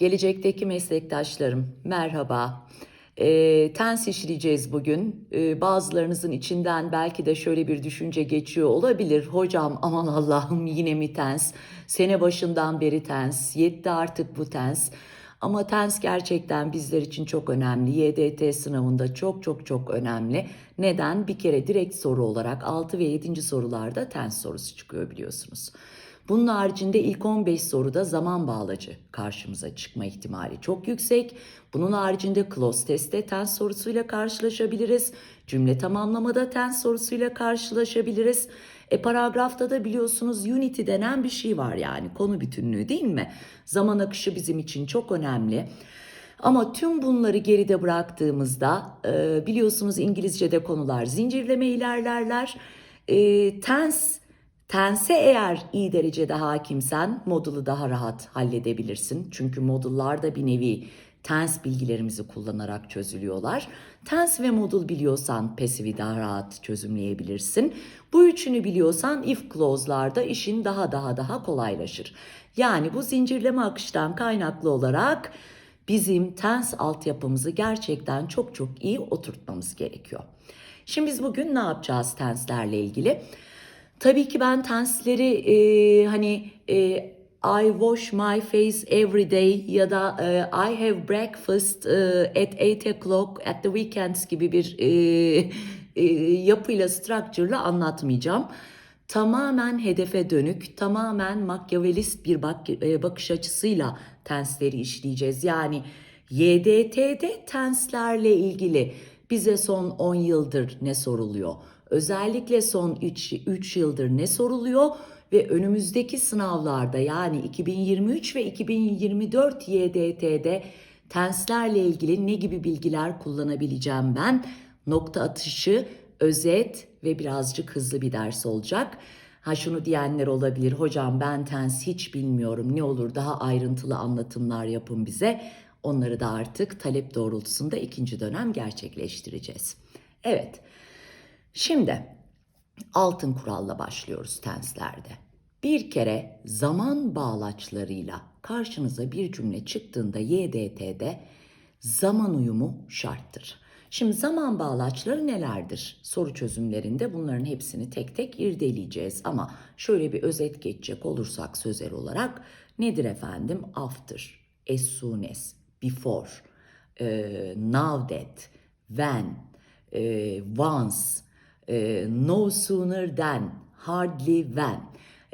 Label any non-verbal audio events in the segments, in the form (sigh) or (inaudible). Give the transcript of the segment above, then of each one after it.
gelecekteki meslektaşlarım merhaba. E, tens işleyeceğiz bugün. E, bazılarınızın içinden belki de şöyle bir düşünce geçiyor olabilir. Hocam aman Allah'ım yine mi tens? Sene başından beri tens. Yetti artık bu tens. Ama TENS gerçekten bizler için çok önemli. YDT sınavında çok çok çok önemli. Neden? Bir kere direkt soru olarak 6 ve 7. sorularda TENS sorusu çıkıyor biliyorsunuz. Bunun haricinde ilk 15 soruda zaman bağlacı karşımıza çıkma ihtimali çok yüksek. Bunun haricinde close testte tens sorusuyla karşılaşabiliriz. Cümle tamamlamada tens sorusuyla karşılaşabiliriz. E paragrafta da biliyorsunuz unity denen bir şey var yani konu bütünlüğü değil mi? Zaman akışı bizim için çok önemli. Ama tüm bunları geride bıraktığımızda e, biliyorsunuz İngilizce'de konular zincirleme ilerlerler. E, tense Tense eğer iyi derecede hakimsen modulu daha rahat halledebilirsin. Çünkü modullar da bir nevi tens bilgilerimizi kullanarak çözülüyorlar. Tens ve modul biliyorsan pasifi daha rahat çözümleyebilirsin. Bu üçünü biliyorsan if clause'larda işin daha daha daha kolaylaşır. Yani bu zincirleme akıştan kaynaklı olarak bizim tens altyapımızı gerçekten çok çok iyi oturtmamız gerekiyor. Şimdi biz bugün ne yapacağız tenslerle ilgili? Tabii ki ben tensleri e, hani e, I wash my face every day ya da e, I have breakfast e, at 8 o'clock at the weekends gibi bir e, e, yapıyla, structure'la anlatmayacağım. Tamamen hedefe dönük, tamamen makyavelist bir bak, e, bakış açısıyla tensleri işleyeceğiz. Yani YDT'de tenslerle ilgili bize son 10 yıldır ne soruluyor? Özellikle son 3, 3 yıldır ne soruluyor ve önümüzdeki sınavlarda yani 2023 ve 2024 YDT'de tenslerle ilgili ne gibi bilgiler kullanabileceğim ben? Nokta atışı, özet ve birazcık hızlı bir ders olacak. Ha şunu diyenler olabilir. Hocam ben tens hiç bilmiyorum. Ne olur daha ayrıntılı anlatımlar yapın bize. Onları da artık talep doğrultusunda ikinci dönem gerçekleştireceğiz. Evet. Şimdi altın kuralla başlıyoruz tenslerde. Bir kere zaman bağlaçlarıyla karşınıza bir cümle çıktığında YDT'de zaman uyumu şarttır. Şimdi zaman bağlaçları nelerdir? Soru çözümlerinde bunların hepsini tek tek irdeleyeceğiz ama şöyle bir özet geçecek olursak sözel olarak nedir efendim? After, as soon as, before, now that, when, once, e, no sooner than, hardly when,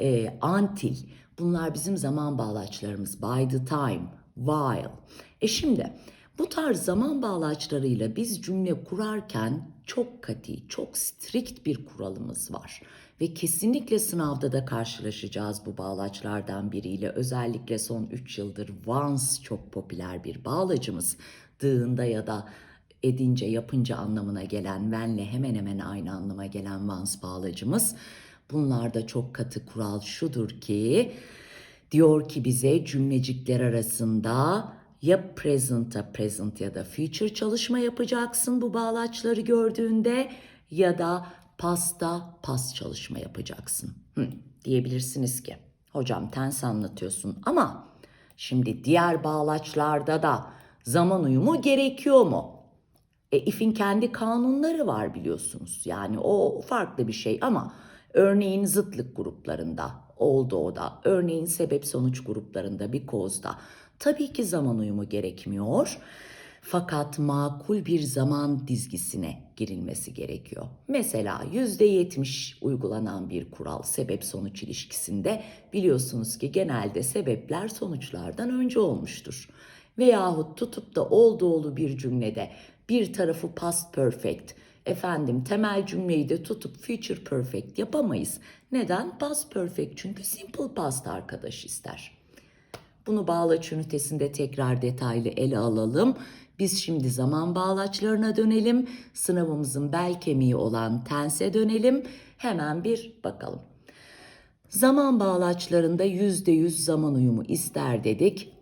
e, until. Bunlar bizim zaman bağlaçlarımız. By the time, while. E şimdi bu tarz zaman bağlaçlarıyla biz cümle kurarken çok kati, çok strict bir kuralımız var. Ve kesinlikle sınavda da karşılaşacağız bu bağlaçlardan biriyle. Özellikle son 3 yıldır once çok popüler bir bağlacımız. Dığında ya da edince, yapınca anlamına gelen when'le hemen hemen aynı anlama gelen once bağlacımız. Bunlarda çok katı kural şudur ki diyor ki bize cümlecikler arasında ya present'a present ya da future çalışma yapacaksın bu bağlaçları gördüğünde ya da pasta pas çalışma yapacaksın. Hı, diyebilirsiniz ki hocam tens anlatıyorsun ama şimdi diğer bağlaçlarda da zaman uyumu gerekiyor mu? E, if'in kendi kanunları var biliyorsunuz. Yani o farklı bir şey ama örneğin zıtlık gruplarında oldu o da. Örneğin sebep sonuç gruplarında bir kozda. Tabii ki zaman uyumu gerekmiyor. Fakat makul bir zaman dizgisine girilmesi gerekiyor. Mesela %70 uygulanan bir kural sebep sonuç ilişkisinde biliyorsunuz ki genelde sebepler sonuçlardan önce olmuştur. Veyahut tutup da olduğu bir cümlede bir tarafı past perfect, efendim temel cümleyi de tutup future perfect yapamayız. Neden? Past perfect çünkü simple past arkadaş ister. Bunu bağlaç ünitesinde tekrar detaylı ele alalım. Biz şimdi zaman bağlaçlarına dönelim. Sınavımızın bel kemiği olan tense dönelim. Hemen bir bakalım. Zaman bağlaçlarında %100 zaman uyumu ister dedik.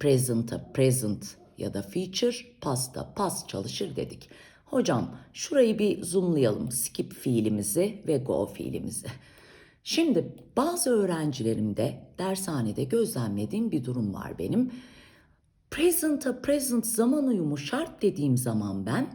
Present'a present ya da future, pasta past çalışır dedik. Hocam şurayı bir zoomlayalım. Skip fiilimizi ve go fiilimizi. Şimdi bazı öğrencilerimde dershanede gözlemlediğim bir durum var benim. Present'a present zaman uyumu şart dediğim zaman ben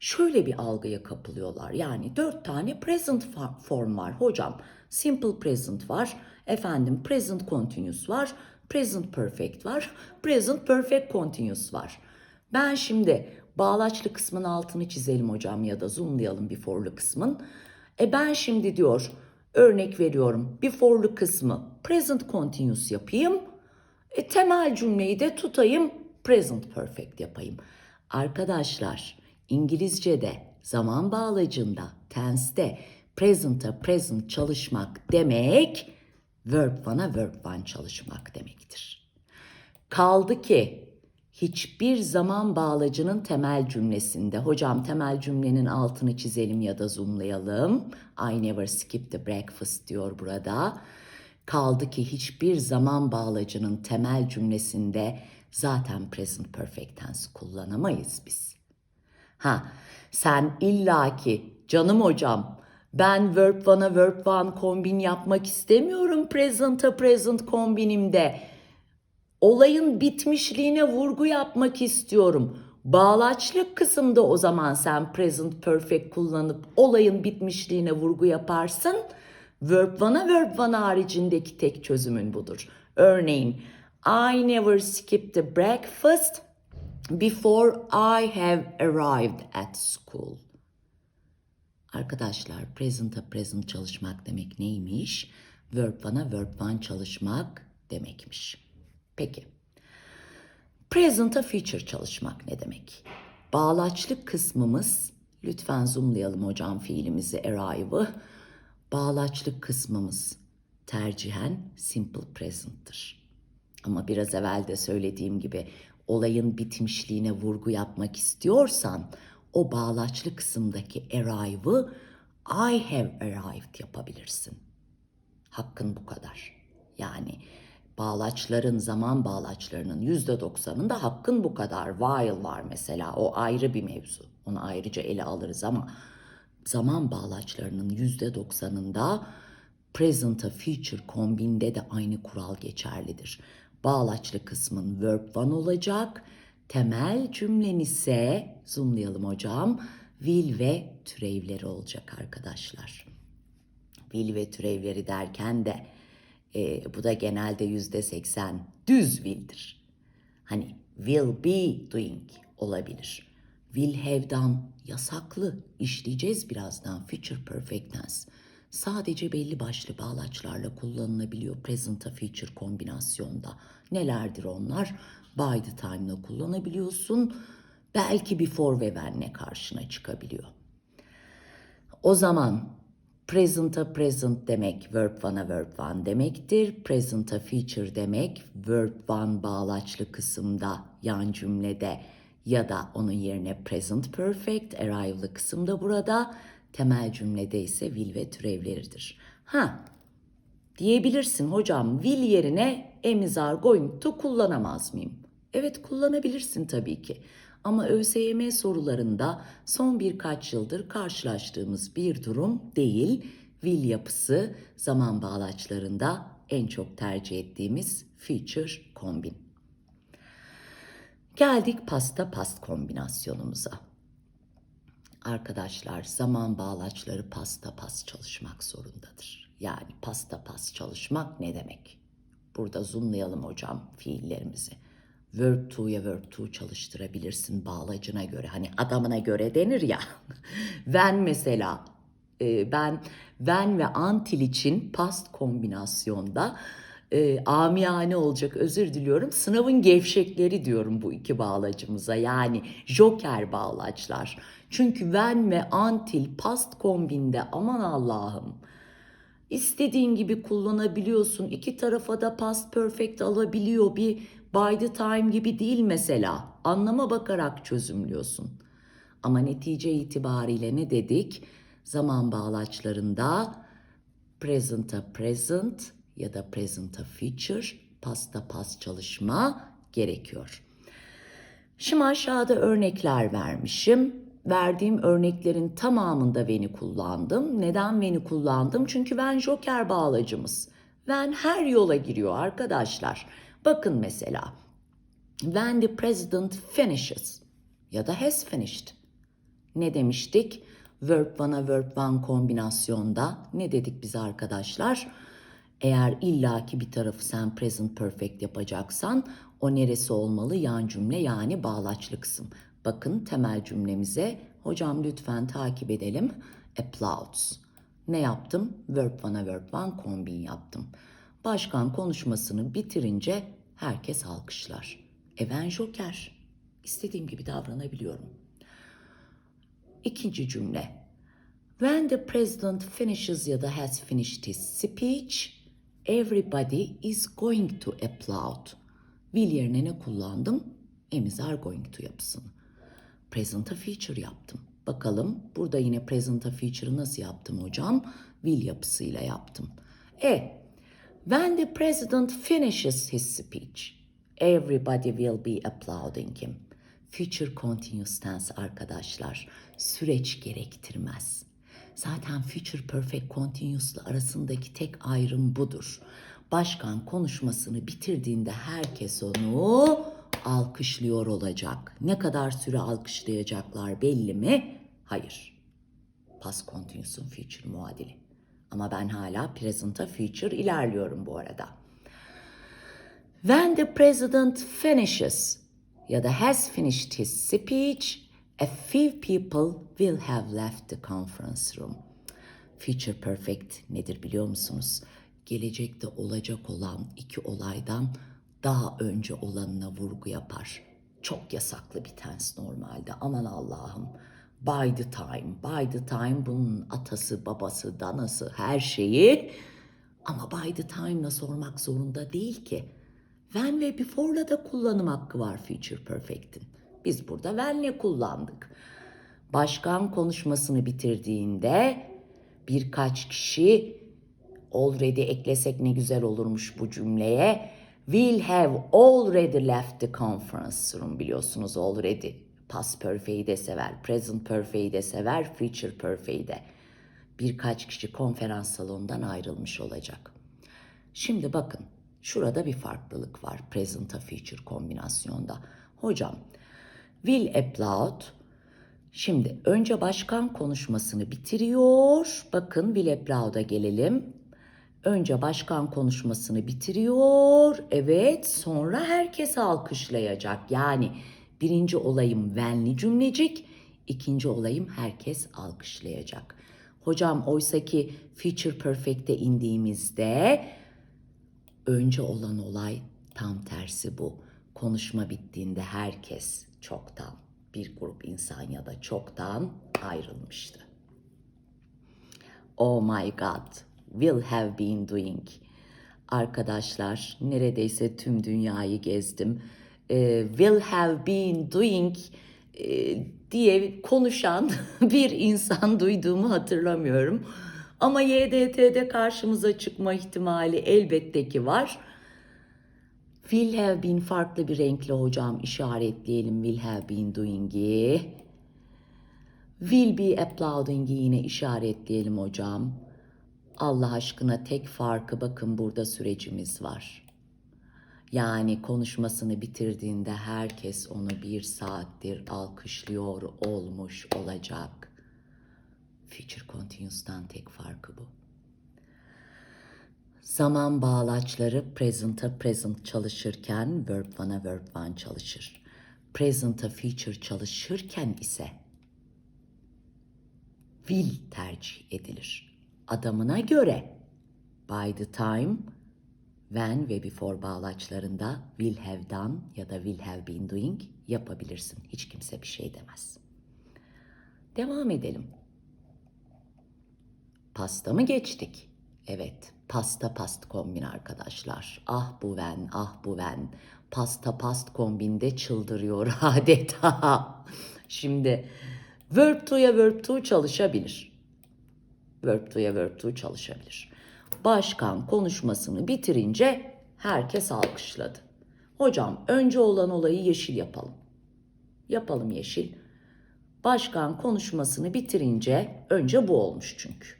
şöyle bir algıya kapılıyorlar. Yani dört tane present form var hocam. Simple present var. Efendim present continuous var. Present perfect var. Present perfect continuous var. Ben şimdi bağlaçlı kısmın altını çizelim hocam ya da zoomlayalım before'lu kısmın. E ben şimdi diyor örnek veriyorum before'lu kısmı present continuous yapayım. E, temel cümleyi de tutayım, present perfect yapayım. Arkadaşlar, İngilizce'de zaman bağlacında, tense'de present'a present çalışmak demek, verb one'a verb one çalışmak demektir. Kaldı ki hiçbir zaman bağlacının temel cümlesinde, hocam temel cümlenin altını çizelim ya da zoomlayalım. I never skip the breakfast diyor burada. Kaldı ki hiçbir zaman bağlacının temel cümlesinde zaten present perfect tense kullanamayız biz. Ha, sen illaki canım hocam ben verb one'a verb one kombin yapmak istemiyorum present'a present kombinimde. Olayın bitmişliğine vurgu yapmak istiyorum. Bağlaçlı kısımda o zaman sen present perfect kullanıp olayın bitmişliğine vurgu yaparsın. Verb one'a verb one haricindeki tek çözümün budur. Örneğin I never skip the breakfast before I have arrived at school. Arkadaşlar present'a present çalışmak demek neymiş? Verb one'a verb one çalışmak demekmiş. Peki. Present'a future çalışmak ne demek? Bağlaçlı kısmımız, lütfen zoomlayalım hocam fiilimizi arrive'ı. Bağlaçlı kısmımız tercihen simple present'tır. Ama biraz evvel de söylediğim gibi olayın bitmişliğine vurgu yapmak istiyorsan o bağlaçlı kısımdaki arrive'ı I have arrived yapabilirsin. Hakkın bu kadar. Yani bağlaçların, zaman bağlaçlarının yüzde doksanında hakkın bu kadar. While var mesela o ayrı bir mevzu. Onu ayrıca ele alırız ama zaman bağlaçlarının yüzde doksanında present'a future kombinde de aynı kural geçerlidir. Bağlaçlı kısmın verb one olacak. Temel cümlen ise zoomlayalım hocam. Will ve türevleri olacak arkadaşlar. Will ve türevleri derken de e, bu da genelde yüzde seksen düz will'dir. Hani will be doing olabilir. Will have done yasaklı işleyeceğiz birazdan future perfect tense. Sadece belli başlı bağlaçlarla kullanılabiliyor present'a future kombinasyonda. Nelerdir onlar? By the time'la kullanabiliyorsun. Belki before ve when'le karşına çıkabiliyor. O zaman present'a present demek verb one'a verb one demektir. Present'a future demek verb one bağlaçlı kısımda yan cümlede ya da onun yerine present perfect arrive'lı kısımda burada. Temel cümlede ise will ve türevleridir. Ha diyebilirsin hocam will yerine am are going to kullanamaz mıyım? Evet kullanabilirsin tabii ki. Ama ÖSYM sorularında son birkaç yıldır karşılaştığımız bir durum değil. Will yapısı zaman bağlaçlarında en çok tercih ettiğimiz feature kombin. Geldik pasta past kombinasyonumuza. Arkadaşlar zaman bağlaçları pasta pas çalışmak zorundadır. Yani pasta pas çalışmak ne demek? Burada zoomlayalım hocam fiillerimizi. Verb to'ya verb to çalıştırabilirsin bağlacına göre. Hani adamına göre denir ya. (laughs) when mesela e, ben when ve until için past kombinasyonda e, amiyane olacak özür diliyorum. Sınavın gevşekleri diyorum bu iki bağlacımıza. Yani joker bağlaçlar. Çünkü when ve until past kombinde aman Allah'ım. İstediğin gibi kullanabiliyorsun. İki tarafa da past perfect alabiliyor. Bir by the time gibi değil mesela. Anlama bakarak çözümlüyorsun. Ama netice itibariyle ne dedik? Zaman bağlaçlarında present'a present ya da present'a future, pasta past çalışma gerekiyor. Şimdi aşağıda örnekler vermişim. Verdiğim örneklerin tamamında Ven'i kullandım. Neden Ven'i kullandım? Çünkü Ven Joker bağlacımız. Ven her yola giriyor arkadaşlar. Bakın mesela When the president finishes ya da has finished. Ne demiştik? Verb one'a verb one kombinasyonda ne dedik biz arkadaşlar? Eğer illaki bir tarafı sen present perfect yapacaksan o neresi olmalı? Yan cümle yani bağlaçlı kısım. Bakın temel cümlemize hocam lütfen takip edelim. Applauds. Ne yaptım? Verb one'a verb one kombin yaptım. Başkan konuşmasını bitirince herkes alkışlar. E joker. İstediğim gibi davranabiliyorum. İkinci cümle. When the president finishes ya da has finished his speech, everybody is going to applaud. Will yerine ne kullandım? Emiz are going to yapısını. Present'a feature yaptım. Bakalım burada yine present'a feature'ı nasıl yaptım hocam? Will yapısıyla yaptım. E, when the president finishes his speech, everybody will be applauding him. Future continuous tense arkadaşlar. Süreç gerektirmez. Zaten future perfect continuous ile arasındaki tek ayrım budur. Başkan konuşmasını bitirdiğinde herkes onu alkışlıyor olacak. Ne kadar süre alkışlayacaklar belli mi? Hayır. Past continuous'un future muadili. Ama ben hala present'a future ilerliyorum bu arada. When the president finishes ya da has finished his speech, a few people will have left the conference room. Future perfect nedir biliyor musunuz? Gelecekte olacak olan iki olaydan daha önce olanına vurgu yapar. Çok yasaklı bir tense normalde. Aman Allah'ım. By the time, by the time bunun atası, babası, danası, her şeyi. Ama by the time'la sormak zorunda değil ki. When ve before'la da kullanım hakkı var future perfect'in. Biz burada when'le kullandık. Başkan konuşmasını bitirdiğinde birkaç kişi already eklesek ne güzel olurmuş bu cümleye. Will have already left the conference room biliyorsunuz already. Past perfect'i de sever, present perfect'i de sever, future perfect'i de. Birkaç kişi konferans salonundan ayrılmış olacak. Şimdi bakın şurada bir farklılık var present'a future kombinasyonda. Hocam will applaud Şimdi önce başkan konuşmasını bitiriyor. Bakın will applaud'a gelelim. Önce başkan konuşmasını bitiriyor. Evet sonra herkes alkışlayacak. Yani birinci olayım when'li cümlecik. ikinci olayım herkes alkışlayacak. Hocam oysaki future perfect'e indiğimizde önce olan olay tam tersi bu. Konuşma bittiğinde herkes çoktan bir grup insan ya da çoktan ayrılmıştı. Oh my God, will have been doing. Arkadaşlar neredeyse tüm dünyayı gezdim. Ee, will have been doing e, diye konuşan (laughs) bir insan duyduğumu hatırlamıyorum. Ama YDT'de karşımıza çıkma ihtimali elbette ki var. Will have been farklı bir renkle hocam işaretleyelim will have been doing'i. Will be applauding'i yine işaretleyelim hocam. Allah aşkına tek farkı bakın burada sürecimiz var. Yani konuşmasını bitirdiğinde herkes onu bir saattir alkışlıyor olmuş olacak. Future Continuous'tan tek farkı bu. Zaman bağlaçları present'a present çalışırken verb one'a verb one çalışır. Present'a future çalışırken ise will tercih edilir. Adamına göre by the time, when ve before bağlaçlarında will have done ya da will have been doing yapabilirsin. Hiç kimse bir şey demez. Devam edelim. Pasta mı geçtik? Evet, pasta past kombin arkadaşlar. Ah bu ven, ah bu ven. Pasta past kombinde çıldırıyor (laughs) adeta. Şimdi verb to'ya verb to çalışabilir. Verb to'ya verb to çalışabilir. Başkan konuşmasını bitirince herkes alkışladı. Hocam önce olan olayı yeşil yapalım. Yapalım yeşil. Başkan konuşmasını bitirince önce bu olmuş çünkü.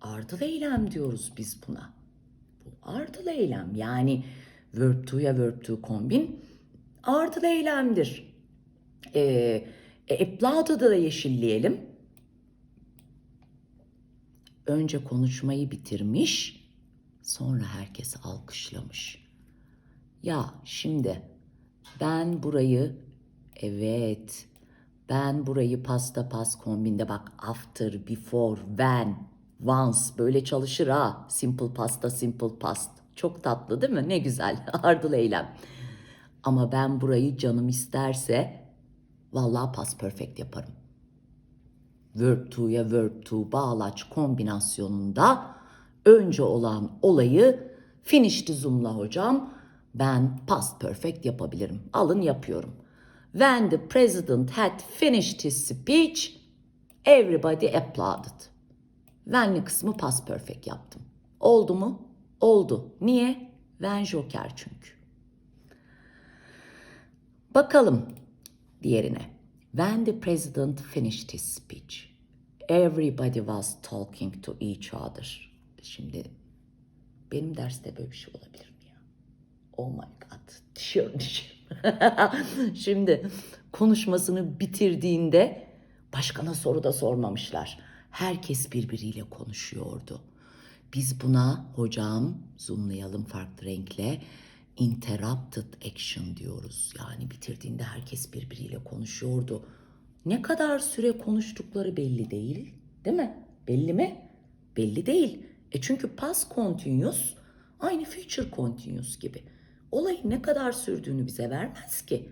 Ardılı eylem diyoruz biz buna. Bu ardılı eylem yani verb to'ya verb to kombin ardıl eylemdir. E, e, applaud'ı da yeşilleyelim. Önce konuşmayı bitirmiş, sonra herkes alkışlamış. Ya şimdi ben burayı evet ben burayı pasta pas kombinde bak after, before, when, once böyle çalışır ha. Simple pasta, simple past. Çok tatlı değil mi? Ne güzel. (laughs) Ardıl eylem. Ama ben burayı canım isterse vallahi past perfect yaparım. Verb to'ya verb to bağlaç kombinasyonunda önce olan olayı finish'ti zoom'la hocam. Ben past perfect yapabilirim. Alın yapıyorum. When the president had finished his speech, everybody applauded. When'li kısmı past perfect yaptım. Oldu mu? Oldu. Niye? When joker çünkü. Bakalım diğerine. When the president finished his speech, everybody was talking to each other. Şimdi benim derste böyle bir şey olabilir mi ya? Oh my god. (laughs) Düşüyorum. (laughs) Şimdi konuşmasını bitirdiğinde başkana soru da sormamışlar. Herkes birbiriyle konuşuyordu. Biz buna hocam zoomlayalım farklı renkle interrupted action diyoruz. Yani bitirdiğinde herkes birbiriyle konuşuyordu. Ne kadar süre konuştukları belli değil, değil mi? Belli mi? Belli değil. E çünkü past continuous aynı future continuous gibi. Olayın ne kadar sürdüğünü bize vermez ki.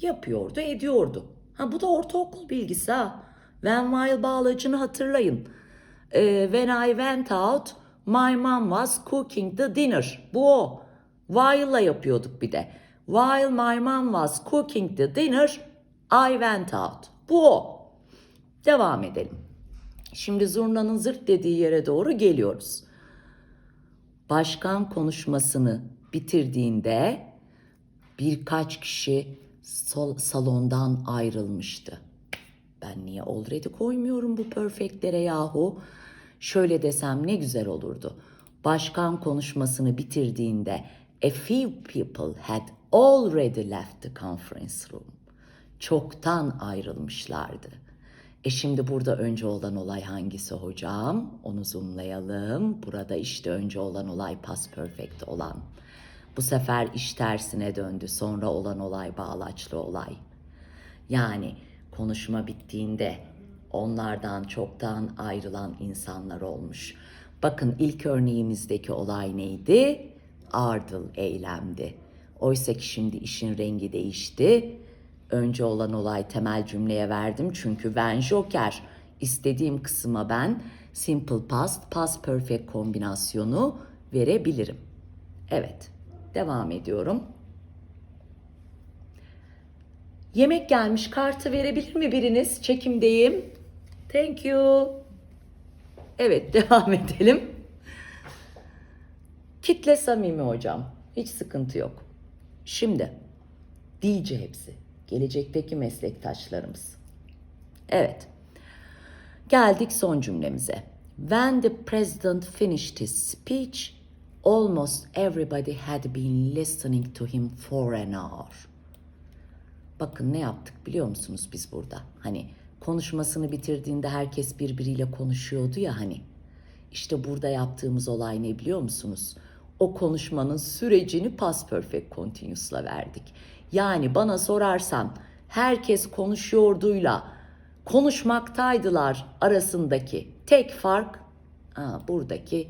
Yapıyordu, ediyordu. Ha bu da ortaokul bilgisi ha. When while bağlacını hatırlayın. Ee, when I went out, my mom was cooking the dinner. Bu o. While'la yapıyorduk bir de. While my mom was cooking the dinner, I went out. Bu o. Devam edelim. Şimdi zurnanın zırt dediği yere doğru geliyoruz. Başkan konuşmasını bitirdiğinde birkaç kişi salondan ayrılmıştı. Ben niye already koymuyorum bu perfectlere yahu? Şöyle desem ne güzel olurdu. Başkan konuşmasını bitirdiğinde a few people had already left the conference room. Çoktan ayrılmışlardı. E şimdi burada önce olan olay hangisi hocam? Onu zoomlayalım. Burada işte önce olan olay past perfect olan. Bu sefer iş tersine döndü. Sonra olan olay bağlaçlı olay. Yani konuşma bittiğinde onlardan çoktan ayrılan insanlar olmuş. Bakın ilk örneğimizdeki olay neydi? Ardıl eylemdi. Oysa ki şimdi işin rengi değişti. Önce olan olay temel cümleye verdim çünkü when joker istediğim kısma ben simple past, past perfect kombinasyonu verebilirim. Evet, devam ediyorum. Yemek gelmiş kartı verebilir mi biriniz? Çekimdeyim. Thank you. Evet (laughs) devam edelim. Kitle samimi hocam. Hiç sıkıntı yok. Şimdi dilce hepsi. Gelecekteki meslektaşlarımız. Evet. Geldik son cümlemize. When the president finished his speech, almost everybody had been listening to him for an hour. Bakın ne yaptık biliyor musunuz biz burada? Hani konuşmasını bitirdiğinde herkes birbiriyle konuşuyordu ya hani. İşte burada yaptığımız olay ne biliyor musunuz? O konuşmanın sürecini past perfect continuous'la verdik. Yani bana sorarsan herkes konuşuyorduyla konuşmaktaydılar arasındaki tek fark ha, buradaki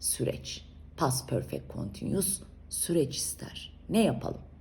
süreç. Past perfect continuous süreç ister. Ne yapalım?